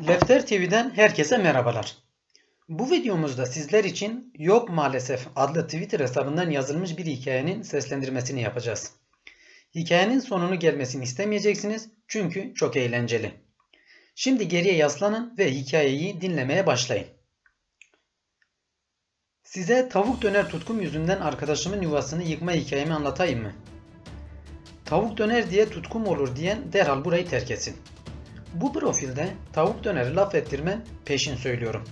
Lefter TV'den herkese merhabalar. Bu videomuzda sizler için Yok Maalesef adlı Twitter hesabından yazılmış bir hikayenin seslendirmesini yapacağız. Hikayenin sonunu gelmesini istemeyeceksiniz çünkü çok eğlenceli. Şimdi geriye yaslanın ve hikayeyi dinlemeye başlayın. Size tavuk döner tutkum yüzünden arkadaşımın yuvasını yıkma hikayemi anlatayım mı? Tavuk döner diye tutkum olur diyen derhal burayı terk etsin. Bu profilde tavuk döneri laf ettirme peşin söylüyorum.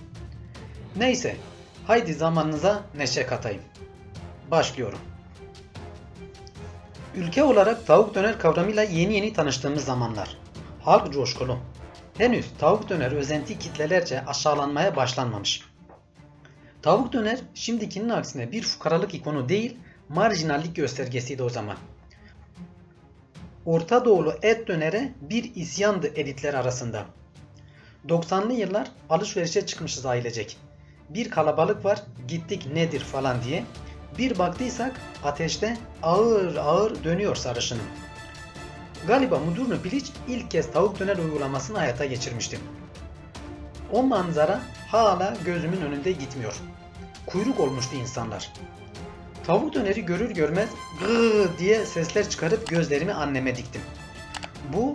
Neyse, haydi zamanınıza neşe katayım. Başlıyorum. Ülke olarak tavuk döner kavramıyla yeni yeni tanıştığımız zamanlar. Halk coşkulu. Henüz tavuk döner özenti kitlelerce aşağılanmaya başlanmamış. Tavuk döner şimdikinin aksine bir fukaralık ikonu değil, marjinallik göstergesiydi o zaman. Orta Doğulu et dönere bir isyandı elitler arasında. 90'lı yıllar alışverişe çıkmışız ailecek. Bir kalabalık var gittik nedir falan diye. Bir baktıysak ateşte ağır ağır dönüyor sarışının. Galiba Mudurnu Bilic ilk kez tavuk döner uygulamasını hayata geçirmiştim. O manzara hala gözümün önünde gitmiyor. Kuyruk olmuştu insanlar. Tavuk döneri görür görmez gıı diye sesler çıkarıp gözlerimi anneme diktim. Bu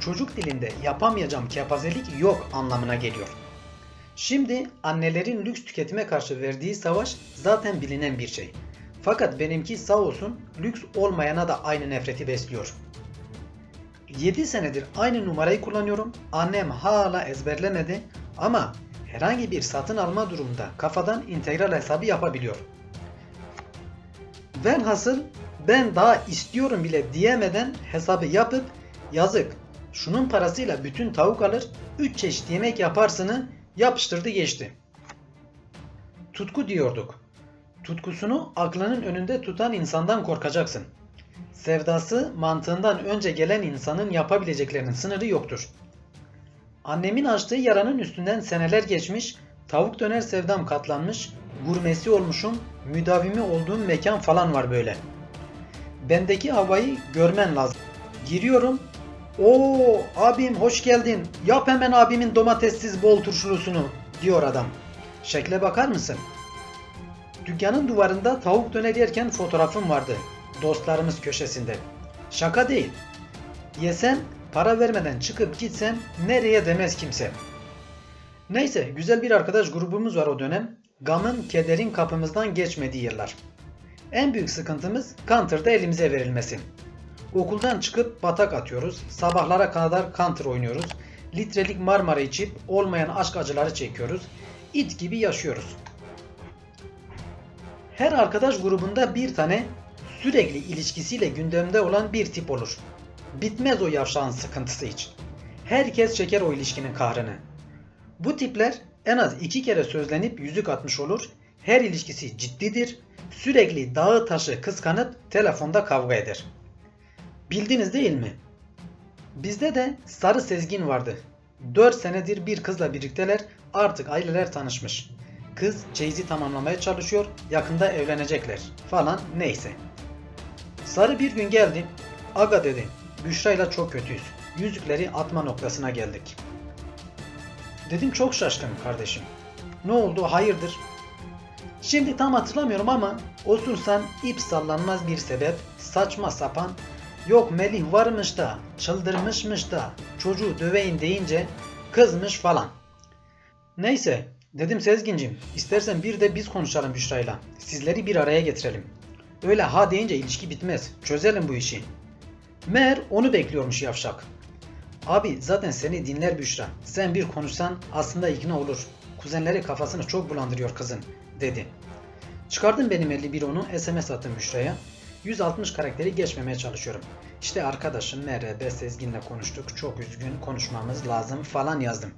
çocuk dilinde yapamayacağım kepazelik yok anlamına geliyor. Şimdi annelerin lüks tüketime karşı verdiği savaş zaten bilinen bir şey. Fakat benimki sağ olsun lüks olmayana da aynı nefreti besliyor. 7 senedir aynı numarayı kullanıyorum. Annem hala ezberlemedi ama herhangi bir satın alma durumunda kafadan integral hesabı yapabiliyor. Velhasıl ben daha istiyorum bile diyemeden hesabı yapıp yazık şunun parasıyla bütün tavuk alır 3 çeşit yemek yaparsını yapıştırdı geçti. Tutku diyorduk. Tutkusunu aklının önünde tutan insandan korkacaksın. Sevdası mantığından önce gelen insanın yapabileceklerinin sınırı yoktur. Annemin açtığı yaranın üstünden seneler geçmiş, tavuk döner sevdam katlanmış, gurmesi olmuşum, müdavimi olduğum mekan falan var böyle. Bendeki havayı görmen lazım. Giriyorum. Oo abim hoş geldin. Yap hemen abimin domatessiz bol turşulusunu diyor adam. Şekle bakar mısın? Dükkanın duvarında tavuk döner yerken fotoğrafım vardı. Dostlarımız köşesinde. Şaka değil. Yesen para vermeden çıkıp gitsen nereye demez kimse. Neyse güzel bir arkadaş grubumuz var o dönem. Gamın, kederin kapımızdan geçmediği yıllar. En büyük sıkıntımız Counter'da elimize verilmesi. Okuldan çıkıp batak atıyoruz, sabahlara kadar Counter oynuyoruz, litrelik Marmara içip olmayan aşk acıları çekiyoruz, it gibi yaşıyoruz. Her arkadaş grubunda bir tane sürekli ilişkisiyle gündemde olan bir tip olur. Bitmez o yavşağın sıkıntısı hiç. Herkes çeker o ilişkinin kahrını. Bu tipler en az iki kere sözlenip yüzük atmış olur. Her ilişkisi ciddidir. Sürekli dağı taşı kıskanıp telefonda kavga eder. Bildiniz değil mi? Bizde de Sarı Sezgin vardı. 4 senedir bir kızla birlikteler artık aileler tanışmış. Kız çeyizi tamamlamaya çalışıyor yakında evlenecekler falan neyse. Sarı bir gün geldi. Aga dedi Büşra'yla çok kötüyüz. Yüzükleri atma noktasına geldik. Dedim çok şaşkınım kardeşim. Ne oldu hayırdır? Şimdi tam hatırlamıyorum ama osursan ip sallanmaz bir sebep saçma sapan yok Melih varmış da çıldırmışmış da çocuğu döveyin deyince kızmış falan. Neyse dedim Sezgincim istersen bir de biz konuşalım Büşra'yla. Sizleri bir araya getirelim. Öyle ha deyince ilişki bitmez. Çözelim bu işi. Meğer onu bekliyormuş yavşak. Abi zaten seni dinler Büşra. Sen bir konuşsan aslında ikna olur. Kuzenleri kafasını çok bulandırıyor kızın dedi. Çıkardım benim 51 onu SMS attım Büşra'ya. 160 karakteri geçmemeye çalışıyorum. İşte arkadaşım MRB Sezgin'le konuştuk. Çok üzgün konuşmamız lazım falan yazdım.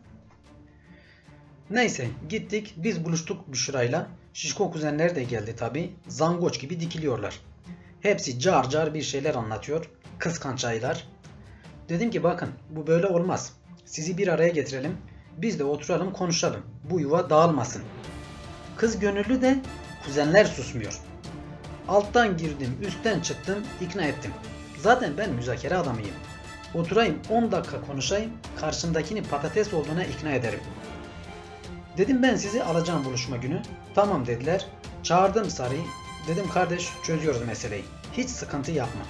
Neyse gittik biz buluştuk Büşra'yla. Şişko kuzenler de geldi tabi. Zangoç gibi dikiliyorlar. Hepsi car car bir şeyler anlatıyor. Kıskanç aylar. Dedim ki bakın bu böyle olmaz. Sizi bir araya getirelim. Biz de oturalım konuşalım. Bu yuva dağılmasın. Kız gönüllü de kuzenler susmuyor. Alttan girdim, üstten çıktım, ikna ettim. Zaten ben müzakere adamıyım. Oturayım 10 dakika konuşayım, karşımdakini patates olduğuna ikna ederim. Dedim ben sizi alacağım buluşma günü. Tamam dediler. Çağırdım Sarı'yı. Dedim kardeş çözüyoruz meseleyi. Hiç sıkıntı yapma.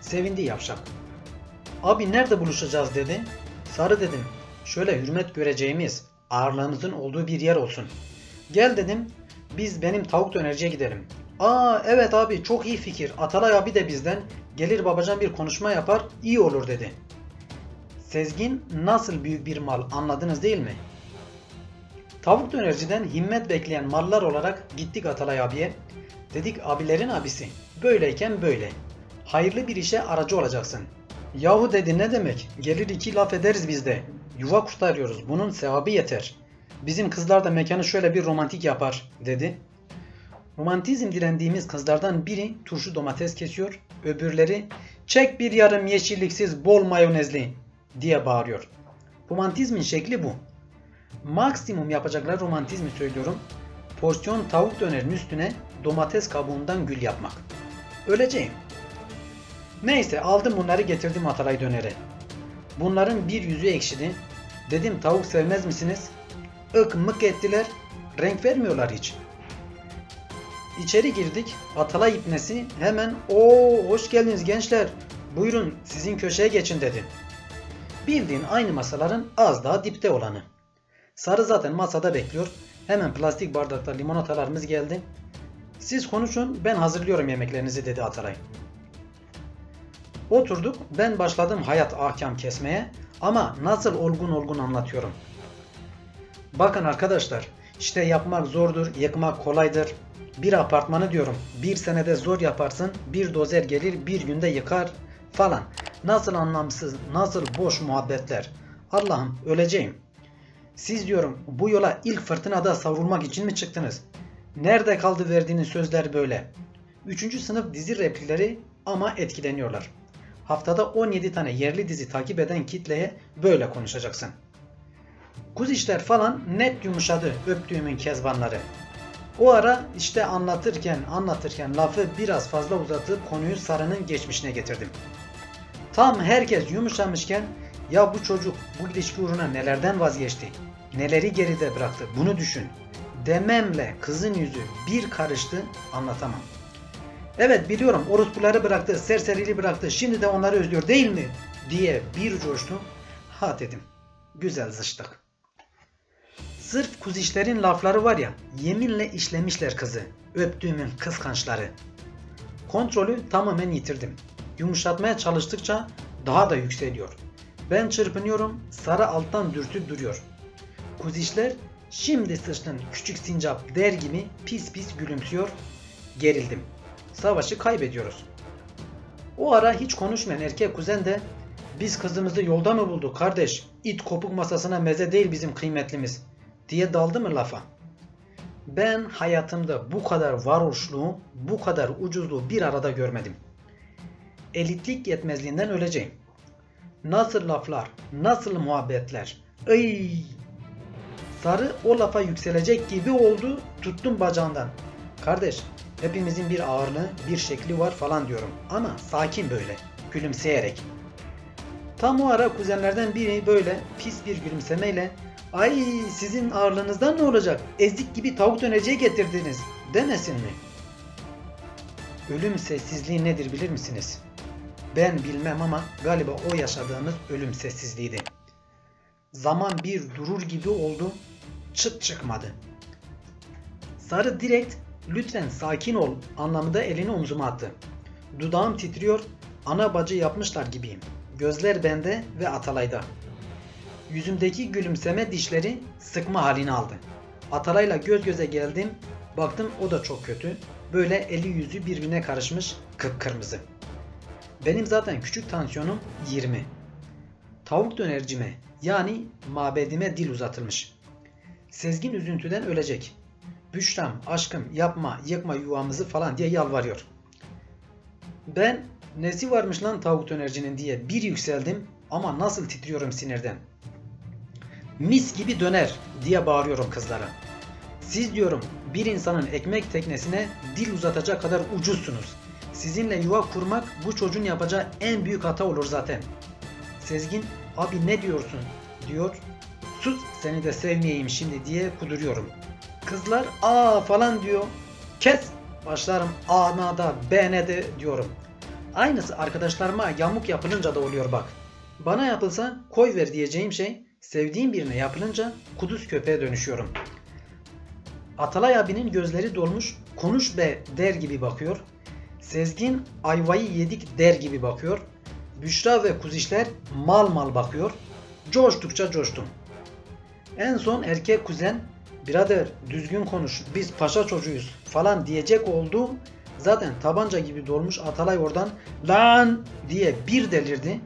Sevindi yavşak. Abi nerede buluşacağız dedi. Sarı dedim. Şöyle hürmet göreceğimiz, ağırlığımızın olduğu bir yer olsun. Gel dedim. Biz benim tavuk dönerciye gidelim. Aa evet abi çok iyi fikir. Atalay abi de bizden. Gelir babacan bir konuşma yapar. iyi olur dedi. Sezgin nasıl büyük bir mal anladınız değil mi? Tavuk dönerciden himmet bekleyen mallar olarak gittik Atalay abiye. Dedik abilerin abisi. Böyleyken böyle. Hayırlı bir işe aracı olacaksın. Yahu dedi ne demek? Gelir iki laf ederiz biz de. Yuva kurtarıyoruz. Bunun sevabı yeter. Bizim kızlar da mekanı şöyle bir romantik yapar dedi. Romantizm dilendiğimiz kızlardan biri turşu domates kesiyor. Öbürleri çek bir yarım yeşilliksiz bol mayonezli diye bağırıyor. Romantizmin şekli bu. Maksimum yapacaklar romantizmi söylüyorum. Porsiyon tavuk dönerin üstüne domates kabuğundan gül yapmak. Öleceğim. Neyse aldım bunları getirdim Atalay dönere. Bunların bir yüzü ekşidi. Dedim tavuk sevmez misiniz? Ik mık ettiler. Renk vermiyorlar hiç. İçeri girdik. Atalay ipnesi hemen o hoş geldiniz gençler. Buyurun sizin köşeye geçin dedi. Bildiğin aynı masaların az daha dipte olanı. Sarı zaten masada bekliyor. Hemen plastik bardakta limonatalarımız geldi. Siz konuşun ben hazırlıyorum yemeklerinizi dedi Atalay. Oturduk ben başladım hayat ahkam kesmeye ama nasıl olgun olgun anlatıyorum. Bakın arkadaşlar işte yapmak zordur yıkmak kolaydır. Bir apartmanı diyorum bir senede zor yaparsın bir dozer gelir bir günde yıkar falan. Nasıl anlamsız nasıl boş muhabbetler. Allah'ım öleceğim. Siz diyorum bu yola ilk fırtınada savrulmak için mi çıktınız? Nerede kaldı verdiğiniz sözler böyle? Üçüncü sınıf dizi replikleri ama etkileniyorlar. Haftada 17 tane yerli dizi takip eden kitleye böyle konuşacaksın. Kuz işler falan net yumuşadı öptüğümün kezbanları. O ara işte anlatırken anlatırken lafı biraz fazla uzatıp konuyu Sarı'nın geçmişine getirdim. Tam herkes yumuşamışken ya bu çocuk bu ilişki uğruna nelerden vazgeçti? Neleri geride bıraktı? Bunu düşün. Dememle kızın yüzü bir karıştı anlatamam. Evet biliyorum orospuları bıraktı, serseriliği bıraktı, şimdi de onları özlüyor değil mi? diye bir coştu. Ha dedim. Güzel zıştık. Sırf kuzişlerin lafları var ya, yeminle işlemişler kızı. Öptüğümün kıskançları. Kontrolü tamamen yitirdim. Yumuşatmaya çalıştıkça daha da yükseliyor. Ben çırpınıyorum, sarı alttan dürtüp duruyor. Kuzişler şimdi sıçtın küçük sincap der gibi pis pis gülümsüyor. Gerildim. Savaşı kaybediyoruz. O ara hiç konuşmayan erkek kuzen de biz kızımızı yolda mı bulduk kardeş? İt kopuk masasına meze değil bizim kıymetlimiz diye daldı mı lafa? Ben hayatımda bu kadar varoluşluğu, bu kadar ucuzluğu bir arada görmedim. Elitlik yetmezliğinden öleceğim. Nasıl laflar, nasıl muhabbetler. Ay! Sarı o lafa yükselecek gibi oldu, tuttum bacağından. Kardeş, hepimizin bir ağırlığı, bir şekli var falan diyorum. Ama sakin böyle, gülümseyerek. Tam o ara kuzenlerden biri böyle pis bir gülümsemeyle Ay sizin ağırlığınızdan ne olacak? Ezik gibi tavuk döneceği getirdiniz demesin mi? Ölüm sessizliği nedir bilir misiniz? Ben bilmem ama galiba o yaşadığımız ölüm sessizliğiydi. Zaman bir durur gibi oldu, çıt çıkmadı. Sarı direkt lütfen sakin ol anlamında elini omzuma attı. Dudağım titriyor, ana bacı yapmışlar gibiyim. Gözler bende ve Atalay'da. Yüzümdeki gülümseme dişleri sıkma halini aldı. Atalay'la göz göze geldim. Baktım o da çok kötü. Böyle eli yüzü birbirine karışmış kıpkırmızı. Benim zaten küçük tansiyonum 20. Tavuk dönercime yani mabedime dil uzatılmış. Sezgin üzüntüden ölecek. Büşram, aşkım yapma, yıkma yuvamızı falan diye yalvarıyor. Ben nesi varmış lan tavuk dönercinin diye bir yükseldim ama nasıl titriyorum sinirden. Mis gibi döner diye bağırıyorum kızlara. Siz diyorum bir insanın ekmek teknesine dil uzatacak kadar ucuzsunuz. Sizinle yuva kurmak bu çocuğun yapacağı en büyük hata olur zaten. Sezgin abi ne diyorsun diyor. Sus seni de sevmeyeyim şimdi diye kuduruyorum. Kızlar aa falan diyor. Kes başlarım A'na da B'ne de diyorum. Aynısı arkadaşlarıma yamuk yapılınca da oluyor bak. Bana yapılsa koy ver diyeceğim şey sevdiğim birine yapılınca kuduz köpeğe dönüşüyorum. Atalay abinin gözleri dolmuş konuş be der gibi bakıyor. Sezgin ayvayı yedik der gibi bakıyor. Büşra ve kuzişler mal mal bakıyor. Coştukça coştum. En son erkek kuzen birader düzgün konuş biz paşa çocuğuyuz falan diyecek oldu. Zaten tabanca gibi dolmuş Atalay oradan lan diye bir delirdi.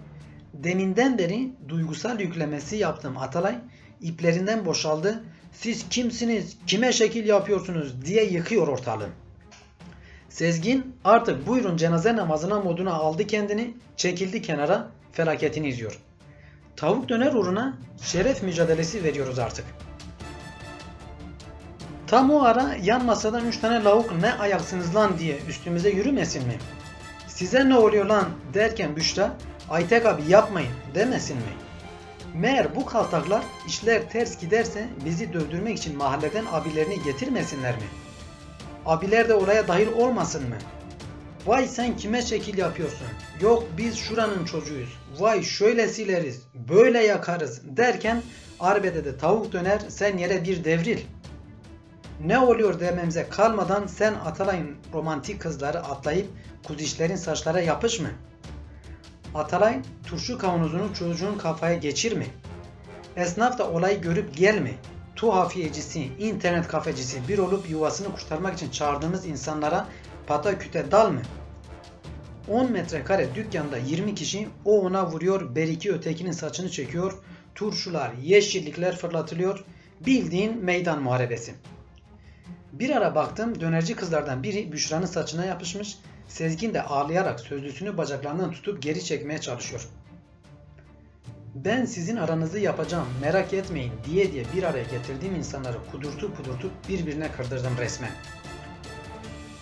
Deminden beri duygusal yüklemesi yaptığım Atalay iplerinden boşaldı. Siz kimsiniz? Kime şekil yapıyorsunuz? diye yıkıyor ortalığı. Sezgin artık buyurun cenaze namazına moduna aldı kendini, çekildi kenara, felaketini izliyor. Tavuk döner uğruna şeref mücadelesi veriyoruz artık. Tam o ara yan masadan 3 tane lavuk ne ayaksınız lan diye üstümüze yürümesin mi? Size ne oluyor lan derken Büşra Aytek abi yapmayın demesin mi? Meğer bu kaltaklar işler ters giderse bizi dövdürmek için mahalleden abilerini getirmesinler mi? Abiler de oraya dahil olmasın mı? Vay sen kime şekil yapıyorsun? Yok biz şuranın çocuğuyuz. Vay şöyle sileriz, böyle yakarız derken arbede de tavuk döner sen yere bir devril. Ne oluyor dememize kalmadan sen Atalay'ın romantik kızları atlayıp kuzişlerin saçlara yapış mı? Atalay turşu kavanozunu çocuğun kafaya geçir mi? Esnaf da olayı görüp gelme. Tuhafiyecisi, internet kafecisi bir olup yuvasını kurtarmak için çağırdığımız insanlara pataküte dal mı? 10 metrekare dükkanda 20 kişi o ona vuruyor, beriki ötekinin saçını çekiyor, turşular, yeşillikler fırlatılıyor. Bildiğin meydan muharebesi. Bir ara baktım dönerci kızlardan biri Büşra'nın saçına yapışmış. Sezgin de ağlayarak sözlüsünü bacaklarından tutup geri çekmeye çalışıyor. Ben sizin aranızı yapacağım merak etmeyin diye diye bir araya getirdiğim insanları kudurtup kudurtup birbirine kırdırdım resmen.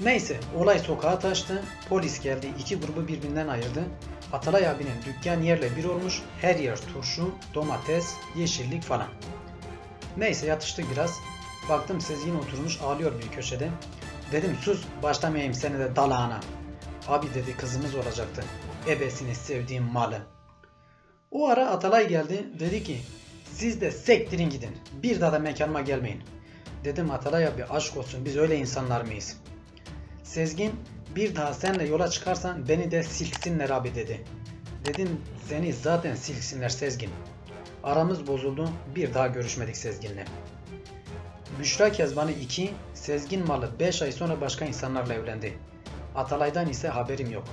Neyse olay sokağa taştı. Polis geldi iki grubu birbirinden ayırdı. Atalay abinin dükkan yerle bir olmuş. Her yer turşu, domates, yeşillik falan. Neyse yatıştık biraz. Baktım Sezgin oturmuş ağlıyor bir köşede. Dedim sus başlamayayım seni de dalağına. Abi dedi kızımız olacaktı. Ebesini sevdiğim malı. O ara Atalay geldi dedi ki siz de sektirin gidin. Bir daha da mekanıma gelmeyin. Dedim Atalay abi aşk olsun biz öyle insanlar mıyız? Sezgin bir daha senle yola çıkarsan beni de silksinler abi dedi. Dedim seni zaten silksinler Sezgin. Aramız bozuldu bir daha görüşmedik Sezgin'le. Büşra Kezban'ı 2, Sezgin Malı 5 ay sonra başka insanlarla evlendi. Atalay'dan ise haberim yok.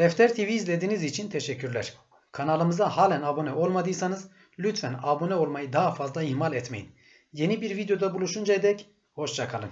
Lefter TV izlediğiniz için teşekkürler. Kanalımıza halen abone olmadıysanız lütfen abone olmayı daha fazla ihmal etmeyin. Yeni bir videoda buluşuncaya dek hoşçakalın.